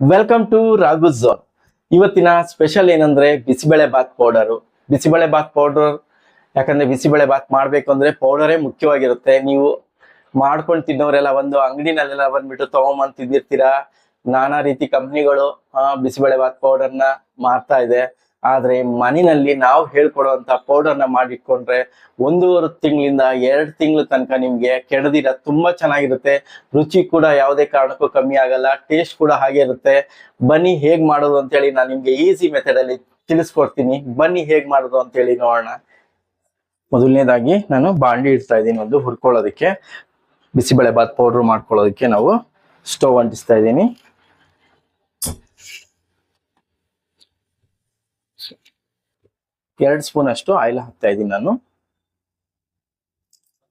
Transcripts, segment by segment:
Welcome to Raghu zone ಇವತ್ತಿನ special ಏನಂದ್ರೆ bisibele bath powder bisibele bath powder ಯಾಕಂದ್ರೆ ಬಿಸಿಬೇಳೆ ಬಾತ್ ಮಾಡ್ಬೇಕು ಅಂದ್ರೆ ಪೌಡರೇ ಮುಖ್ಯವಾಗಿರುತ್ತೆ. ನೀವು ಮಾಡ್ಕೊಂಡು ತಿನ್ನೋರೆಲ್ಲ ಒಂದು ಅಂಗಡಿನಲ್ಲೆಲ್ಲ ಬಂದ್ಬಿಟ್ಟು ತಗೊಂಬಂದ್ ತಿಂದಿರ್ತೀರಾ? ನಾನಾ ರೀತಿ ಕಂಪ್ನಿಗಳು ಬಿಸಿಬೇಳೆ ಬಾತ್ ಪೌಡರ್ನ ಮಾರ್ತಾ ಇದೆ. ಆದ್ರೆ ಮನೆಯಲ್ಲಿ ನಾವು ಹೇಳ್ಕೊಡುವಂತ ಪೌಡರ್ನ ಮಾಡಿಟ್ಕೊಂಡ್ರೆ ಒಂದೂವರೆ ತಿಂಗಳಿಂದ ಎರಡು ತಿಂಗಳ ತನಕ ನಿಮ್ಗೆ ಕೆಡದಿರ ತುಂಬಾ ಚೆನ್ನಾಗಿರುತ್ತೆ. ರುಚಿ ಕೂಡ ಯಾವುದೇ ಕಾರಣಕ್ಕೂ ಕಮ್ಮಿ ಆಗಲ್ಲ, ಟೇಸ್ಟ್ ಕೂಡ ಹಾಗೆ ಇರುತ್ತೆ. ಬನ್ನಿ ಹೇಗ್ ಮಾಡೋದು ಅಂತೇಳಿ ನಾನು ನಿಮ್ಗೆ ಈಸಿ ಮೆಥಡ್ ಅಲ್ಲಿ ತಿಳಿಸ್ಕೊಡ್ತೀನಿ. ಬನ್ನಿ ಹೇಗ್ ಮಾಡೋದು ಅಂತೇಳಿ ನೋಡೋಣ. ಮೊದಲನೇದಾಗಿ ನಾನು ಬಾಂಡಿ ಇಡ್ತಾ ಇದ್ದೀನಿ ಒಂದು ಹುರ್ಕೊಳ್ಳೋದಕ್ಕೆ. ಬಿಸಿಬೇಳೆ ಬಾತ್ ಪೌಡ್ರ್ ಮಾಡ್ಕೊಳ್ಳೋದಕ್ಕೆ ನಾವು ಸ್ಟವ್ ಅಂಟಿಸ್ತಾ ಇದ್ದೀನಿ. ಎರಡು ಸ್ಪೂನ್ ಅಷ್ಟು ಆಯಿಲ್ ಹಾಕ್ತಾ ಇದ್ದೀನಿ ನಾನು.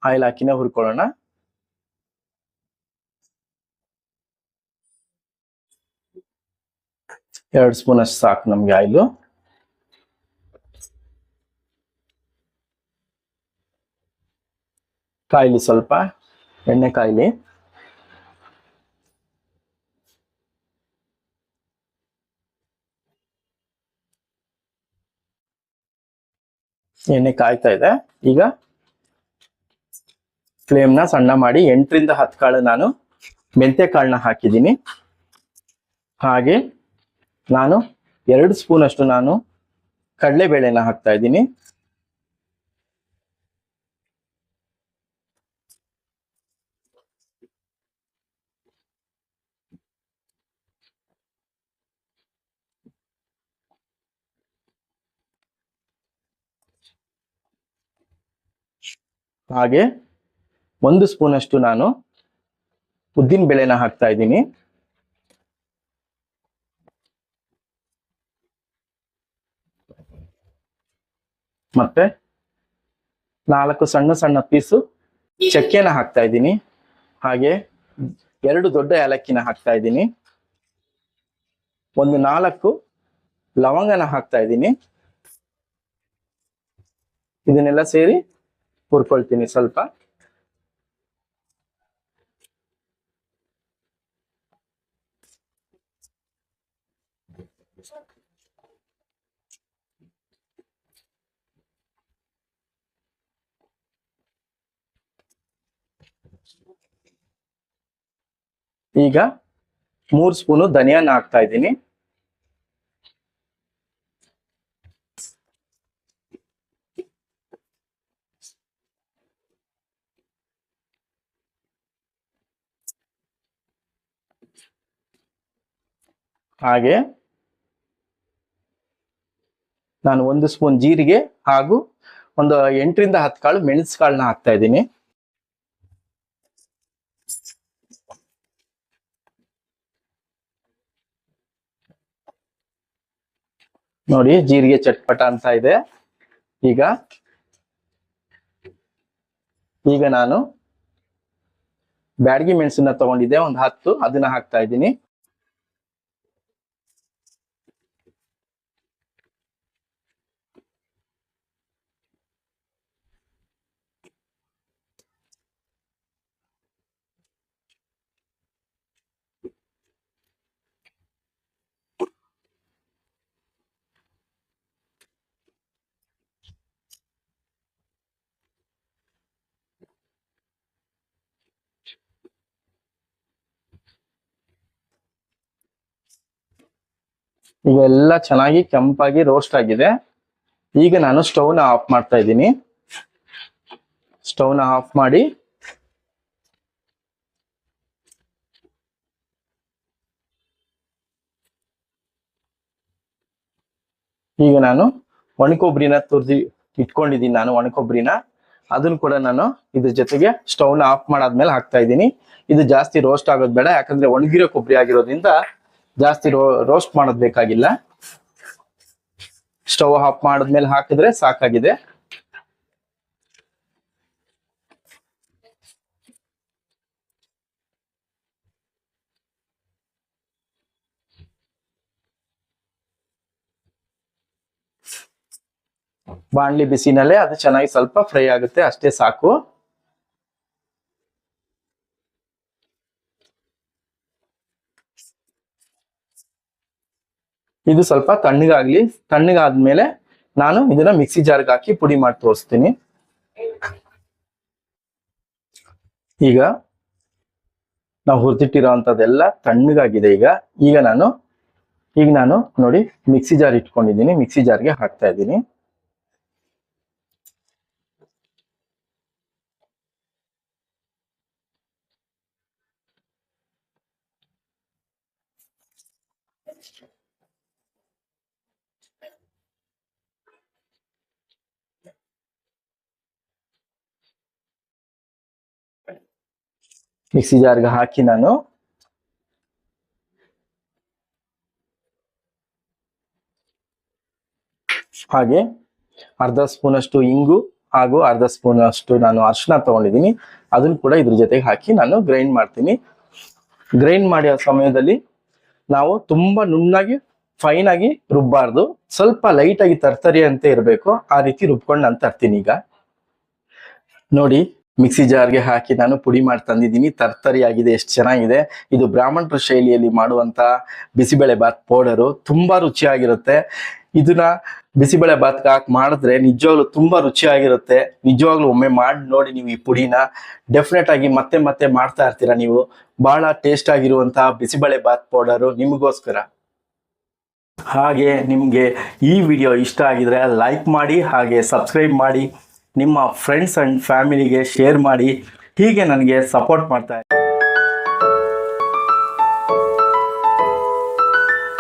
ಆಯಿಲ್ ಹಾಕಿನೇ ಹುರ್ಕೊಳ್ಳೋಣ. ಎರಡು ಸ್ಪೂನ್ ಅಷ್ಟು ಸಾಕು ನಮ್ಗೆ ಆಯಿಲು. ಕಾಯಿಲಿ ಸ್ವಲ್ಪ, ಎಣ್ಣೆ ಕಾಯಿಲಿ. ಎಣ್ಣೆ ಕಾಯ್ತಾ ಇದೆ. ಈಗ ಫ್ಲೇಮ್ನ ಸಣ್ಣ ಮಾಡಿ ಎಂಟರಿಂದ ಹತ್ತು ಕಾಳು ನಾನು ಮೆಂತ್ಯ ಕಾಳನ್ನ ಹಾಕಿದ್ದೀನಿ. ಹಾಗೆ ನಾನು ಎರಡು ಸ್ಪೂನ್ ಅಷ್ಟು ನಾನು ಕಡಲೆಬೇಳೆನ ಹಾಕ್ತಾ ಇದ್ದೀನಿ. ಹಾಗೆ ಒಂದು ಸ್ಪೂನ್ ಅಷ್ಟು ನಾನು ಉದ್ದಿನ ಬೇಳೆನ ಹಾಕ್ತಾ ಇದ್ದೀನಿ. ಮತ್ತೆ ನಾಲ್ಕು ಸಣ್ಣ ಸಣ್ಣ ಪೀಸು ಚಕ್ಕೆನ ಹಾಕ್ತಾ ಇದ್ದೀನಿ. ಹಾಗೆ ಎರಡು ದೊಡ್ಡ ಏಲಕ್ಕಿನ ಹಾಕ್ತಾ ಇದ್ದೀನಿ. ಒಂದು ನಾಲ್ಕು ಲವಂಗನ ಹಾಕ್ತಾ ಇದ್ದೀನಿ. ಇದನ್ನೆಲ್ಲ ಸೇರಿ ಹುರ್ಕೊಳ್ತೀನಿ ಸ್ವಲ್ಪ. ಈಗ ಮೂರು ಸ್ಪೂನು ಧನಿಯಾನ ಹಾಕ್ತಾ ಇದ್ದೀನಿ. ಹಾಗೆ ನಾನು ಒಂದು ಸ್ಪೂನ್ ಜೀರಿಗೆ ಹಾಗೂ ಒಂದು ಎಂಟರಿಂದ ಹತ್ತು ಕಾಳು ಮೆಣಸು ಕಾಳನ್ನ ಹಾಕ್ತಾ ಇದ್ದೀನಿ. ನೋಡಿ ಜೀರಿಗೆ ಚಟ್ಪಟ ಅಂತ ಇದೆ. ಈಗ ಈಗ ನಾನು ಬ್ಯಾಡಗಿ ಮೆಣಸನ್ನ ತಗೊಂಡಿದ್ದೆ, ಒಂದು ಹತ್ತು, ಅದನ್ನ ಹಾಕ್ತಾ ಇದ್ದೀನಿ. ಎಲ್ಲ ಚೆನ್ನಾಗಿ ಕೆಂಪಾಗಿ ರೋಸ್ಟ್ ಆಗಿದೆ. ಈಗ ನಾನು ಸ್ಟವ್ನ ಆಫ್ ಮಾಡ್ತಾ ಇದ್ದೀನಿ. ಸ್ಟವ್ನ ಆಫ್ ಮಾಡಿ. ಈಗ ನಾನು ಒಣಕೊಬ್ಬರಿನ ತುರ್ದಿ ಇಟ್ಕೊಂಡಿದ್ದೀನಿ ನಾನು ಒಣಕೊಬ್ಬರಿನ. ಅದನ್ನ ಕೂಡ ನಾನು ಇದ್ರ ಜೊತೆಗೆ ಸ್ಟವ್ನ ಆಫ್ ಮಾಡಾದ್ಮೇಲೆ ಹಾಕ್ತಾ ಇದ್ದೀನಿ. ಇದು ಜಾಸ್ತಿ ರೋಸ್ಟ್ ಆಗೋದ್ ಬೇಡ, ಯಾಕಂದ್ರೆ ಒಣಗಿರೋ ಕೊಬ್ಬರಿ ಆಗಿರೋದ್ರಿಂದ ಜಾಸ್ತಿ ರೋ ರೋಸ್ಟ್ ಮಾಡೋದ್ ಬೇಕಾಗಿಲ್ಲ. ಸ್ಟವ್ ಆಫ್ ಮಾಡಿದ್ಮೇಲೆ ಹಾಕಿದ್ರೆ ಸಾಕಾಗಿದೆ. ಬಾಣ್ಲಿ ಬಿಸಿನಲ್ಲೇ ಅದು ಚೆನ್ನಾಗಿ ಸ್ವಲ್ಪ ಫ್ರೈ ಆಗುತ್ತೆ, ಅಷ್ಟೇ ಸಾಕು. ಇದು ಸ್ವಲ್ಪ ತಣ್ಣಗಾಗ್ಲಿ, ತಣ್ಣಗಾದ್ಮೇಲೆ ನಾನು ಇದನ್ನ ಮಿಕ್ಸಿ ಜಾರ್ಗೆ ಹಾಕಿ ಪುಡಿ ಮಾಡಿ ತೋರಿಸ್ತೀನಿ. ಈಗ ನಾವು ಹುರಿದಿಟ್ಟಿರೋ ಅಂಥದ್ದೆಲ್ಲ ತಣ್ಣಗಾಗಿದೆ ಈಗ. ಈಗ ನಾನು ಈಗ ನಾನು ನೋಡಿ ಮಿಕ್ಸಿ ಜಾರ್ ಇಟ್ಕೊಂಡಿದ್ದೀನಿ, ಮಿಕ್ಸಿ ಜಾರ್ಗೆ ಹಾಕ್ತಾ ಇದ್ದೀನಿ. ಮಿಕ್ಸಿ ಜಾರ್ಗೆ ಹಾಕಿ ನಾನು ಹಾಗೆ ಅರ್ಧ ಸ್ಪೂನ್ ಅಷ್ಟು ಇಂಗು ಹಾಗೂ ಅರ್ಧ ಸ್ಪೂನ್ ಅಷ್ಟು ನಾನು ಅರ್ಶನ ತಗೊಂಡಿದ್ದೀನಿ. ಅದನ್ನ ಕೂಡ ಇದ್ರ ಜೊತೆಗೆ ಹಾಕಿ ನಾನು ಗ್ರೈಂಡ್ ಮಾಡ್ತೀನಿ. ಗ್ರೈಂಡ್ ಮಾಡಿದ ಸಮಯದಲ್ಲಿ ನಾವು ತುಂಬಾ ನುಣ್ಣಾಗಿ ಫೈನ್ ಆಗಿ ರುಬ್ಬಾರ್ದು. ಸ್ವಲ್ಪ ಲೈಟ್ ಆಗಿ ತರ್ತರಿ ಅಂತ ಇರಬೇಕು. ಆ ರೀತಿ ರುಬ್ಕೊಂಡು ನಾನು ತರ್ತೀನಿ ಈಗ. ನೋಡಿ ಮಿಕ್ಸಿ ಜಾರ್ಗೆ ಹಾಕಿ ನಾನು ಪುಡಿ ಮಾಡಿ ತಂದಿದ್ದೀನಿ. ತರ್ತರಿ ಆಗಿದೆ ಎಷ್ಟು ಚೆನ್ನಾಗಿದೆ. ಇದು ಬ್ರಾಹ್ಮಣರ ಶೈಲಿಯಲ್ಲಿ ಮಾಡುವಂತ ಬಿಸಿಬೇಳೆ ಬಾತ್ ಪೌಡರು. ತುಂಬಾ ರುಚಿಯಾಗಿರುತ್ತೆ. ಇದನ್ನ ಬಿಸಿಬೇಳೆ ಬಾತ್ಗೆ ಹಾಕಿ ಮಾಡಿದ್ರೆ ನಿಜವಾಗ್ಲೂ ತುಂಬಾ ರುಚಿಯಾಗಿರುತ್ತೆ. ನಿಜವಾಗ್ಲೂ ಒಮ್ಮೆ ಮಾಡಿ ನೋಡಿ ನೀವು ಈ ಪುಡಿನ. ಡೆಫಿನೆಟ್ ಆಗಿ ಮತ್ತೆ ಮತ್ತೆ ಮಾಡ್ತಾ ಇರ್ತೀರಾ ನೀವು. ಬಹಳ ಟೇಸ್ಟ್ ಆಗಿರುವಂತಹ ಬಿಸಿಬೇಳೆ ಬಾತ್ ಪೌಡರು ನಿಮಗೋಸ್ಕರ. ಹಾಗೆ ನಿಮಗೆ ಈ ವಿಡಿಯೋ ಇಷ್ಟ ಆಗಿದ್ರೆ ಲೈಕ್ ಮಾಡಿ, ಹಾಗೆ ಸಬ್ಸ್ಕ್ರೈಬ್ ಮಾಡಿ. ನಿಮ್ಮ ಫ್ರೆಂಡ್ಸ್ ಆ್ಯಂಡ್ ಫ್ಯಾಮಿಲಿಗೆ ಶೇರ್ ಮಾಡಿ ಹೀಗೆ ನನಗೆ ಸಪೋರ್ಟ್ ಮಾಡ್ತಾ